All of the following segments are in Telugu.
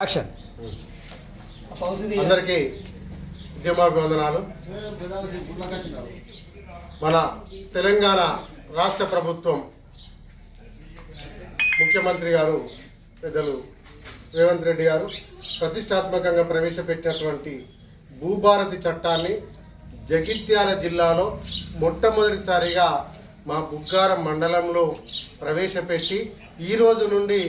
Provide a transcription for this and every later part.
యాక్షన్ అందరికీ ఉద్యమాభివందనాలు మన తెలంగాణ రాష్ట్ర ప్రభుత్వం ముఖ్యమంత్రి గారు పెద్దలు రేవంత్ రెడ్డి గారు ప్రతిష్టాత్మకంగా ప్రవేశపెట్టినటువంటి భూభారతి చట్టాన్ని జగిత్యాల జిల్లాలో మొట్టమొదటిసారిగా మా బుగ్గారం మండలంలో ప్రవేశపెట్టి ఈ రోజు నుండి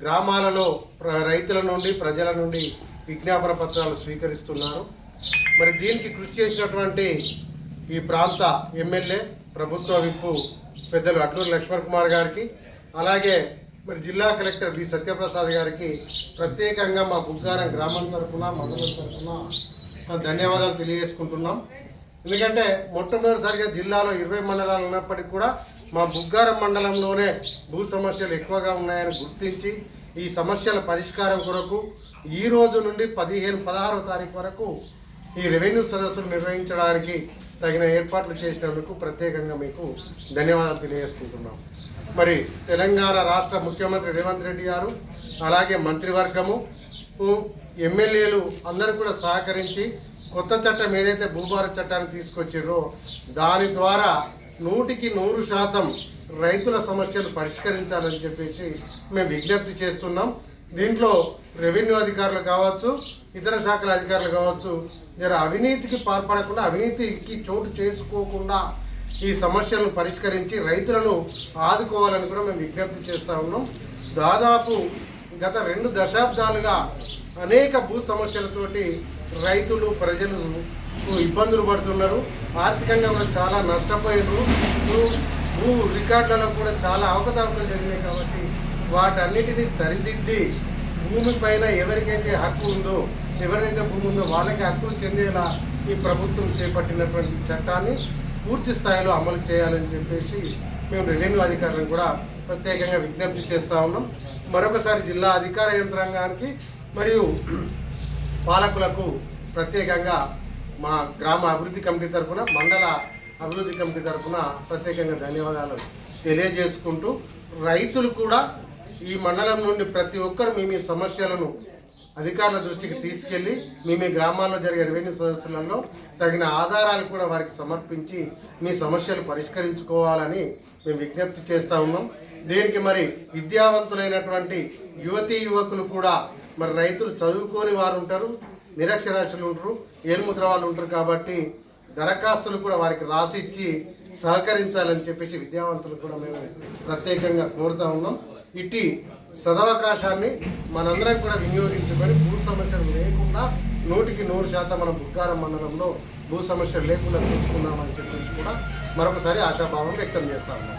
గ్రామాలలో ప్ర- రైతుల నుండి ప్రజల నుండి విజ్ఞాపన పత్రాలు స్వీకరిస్తున్నారు. మరి దీనికి కృషి చేసినటువంటి ఈ ప్రాంత ఎమ్మెల్యే ప్రభుత్వ విప్పు పెద్దలు అడ్లూరు లక్ష్మణ్ కుమార్ గారికి అలాగే మరి జిల్లా కలెక్టర్ బి సత్యప్రసాద్ గారికి ప్రత్యేకంగా మా బుగ్గారం గ్రామం తరఫున మండలం తరఫున ధన్యవాదాలు తెలియజేసుకుంటున్నాం. ఎందుకంటే మొట్టమొదటిసారిగా జిల్లాలో ఇరవై మండలాలు ఉన్నప్పటికీ కూడా మా బుగ్గారం మండలంలోనే భూ సమస్యలు ఎక్కువగా ఉన్నాయని గుర్తించి ఈ సమస్యల పరిష్కారం కొరకు ఈ రోజు నుండి పదిహేను పదహారవ తారీఖు వరకు ఈ రెవెన్యూ సదస్సులు నిర్వహించడానికి తగిన ఏర్పాట్లు చేసినందుకు ప్రత్యేకంగా మీకు ధన్యవాదాలు తెలియజేసుకుంటున్నాం. మరి తెలంగాణ రాష్ట్ర ముఖ్యమంత్రి రేవంత్ రెడ్డి గారు అలాగే మంత్రివర్గము ఎమ్మెల్యేలు అందరూ కూడా సహకరించి కొత్త చట్టం ఏదైతే భూభారత్ చట్టాన్ని తీసుకొచ్చారో దాని ద్వారా నూటికి నూరు శాతం రైతుల సమస్యలు పరిష్కరించాలని చెప్పేసి మేము విజ్ఞప్తి చేస్తున్నాం. దీంట్లో రెవెన్యూ అధికారులు కావచ్చు ఇతర శాఖల అధికారులు కావచ్చు జర అవినీతికి పాల్పడకుండా అవినీతికి చోటు చేసుకోకుండా ఈ సమస్యలను పరిష్కరించి రైతులను ఆదుకోవాలని కూడా మేము విజ్ఞప్తి చేస్తూ ఉన్నాం. దాదాపు గత రెండు దశాబ్దాలుగా అనేక భూ సమస్యలతోటి రైతులు ప్రజలు ఇబ్బందులు పడుతున్నారు. ఆర్థికంగా కూడా చాలా నష్టపోయారు భూ రికార్డులలో కూడా చాలా అవకతవకలు జరిగినాయి కాబట్టి వాటన్నిటిని సరిదిద్ది భూమి పైన ఎవరికైతే హక్కు ఉందో ఎవరికైతే భూమి ఉందో వాళ్ళకి హక్కు చెందేలా ఈ ప్రభుత్వం చేపట్టినటువంటి చట్టాన్ని పూర్తి స్థాయిలో అమలు చేయాలని చెప్పేసి మేము రెవెన్యూ అధికారులను కూడా ప్రత్యేకంగా విజ్ఞప్తి చేస్తూ ఉన్నాం. మరొకసారి జిల్లా అధికార యంత్రాంగానికి మరియు పాలకులకు ప్రత్యేకంగా మా గ్రామ అభివృద్ధి కమిటీ తరఫున మండల అభివృద్ధి కమిటీ తరఫున ప్రత్యేకంగా ధన్యవాదాలు తెలియజేసుకుంటూ రైతులు కూడా ఈ మండలం నుండి ప్రతి ఒక్కరు మీ మీ సమస్యలను అధికారుల దృష్టికి తీసుకెళ్ళి మీ మీ గ్రామాల్లో జరిగే రెవెన్యూ సదస్సులలో తగిన ఆధారాలు కూడా వారికి సమర్పించి మీ సమస్యలు పరిష్కరించుకోవాలని మేము విజ్ఞప్తి చేస్తూ ఉన్నాం. దీనికి మరి విద్యావంతులైనటువంటి యువతీ యువకులు కూడా మరి రైతులు చదువుకోని వారు ఉంటారు నిరక్షరాస్యులు ఉంటారు ఏలుముద్ర వాళ్ళు ఉంటారు కాబట్టి దరఖాస్తులు కూడా వారికి రాసిచ్చి సహకరించాలని చెప్పేసి విద్యావంతులు కూడా మేము ప్రత్యేకంగా కోరుతా ఉన్నాం. ఇట్టి సదవకాశాన్ని మనందరం కూడా వినియోగించుకొని భూ సమస్యలు లేకుండా నూటికి నూరు శాతం మనం బుగ్గారం మండలంలో భూ సమస్యలు లేకుండా చూసుకున్నామని చెప్పేసి కూడా మరొకసారి ఆశాభావం వ్యక్తం చేస్తా ఉన్నాం.